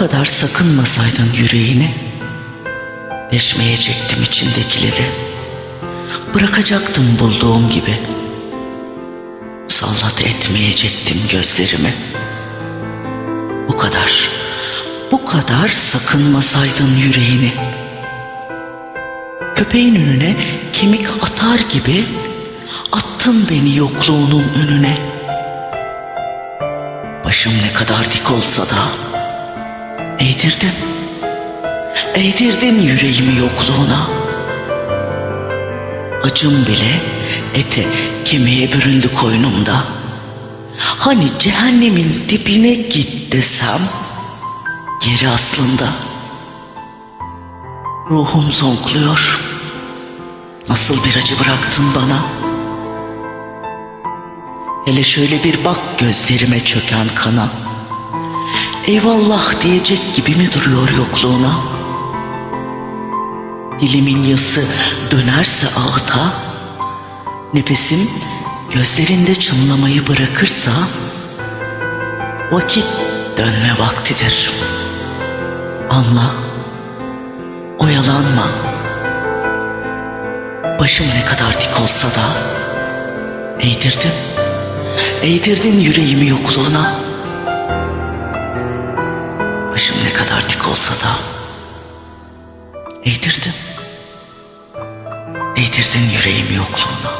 kadar sakınmasaydın yüreğini, deşmeyecektim içindekileri. Bırakacaktım bulduğum gibi. Sallat etmeyecektim gözlerimi. Bu kadar, bu kadar sakınmasaydın yüreğini. Köpeğin önüne kemik atar gibi attın beni yokluğunun önüne. Başım ne kadar dik olsa da eğdirdin. Eğdirdin yüreğimi yokluğuna. Acım bile ete kemiğe büründü koynumda. Hani cehennemin dibine git desem geri aslında. Ruhum zonkluyor. Nasıl bir acı bıraktın bana? Hele şöyle bir bak gözlerime çöken kana. Eyvallah diyecek gibi mi duruyor yokluğuna? Dilimin yası dönerse ağıta, nefesim gözlerinde çınlamayı bırakırsa, vakit dönme vaktidir. Anla, oyalanma. Başım ne kadar dik olsa da eğdirdin. Eğdirdin yüreğimi yokluğuna. Başım ne kadar dik olsa da eğdirdin. Eğdirdin yüreğimi yokluğuna.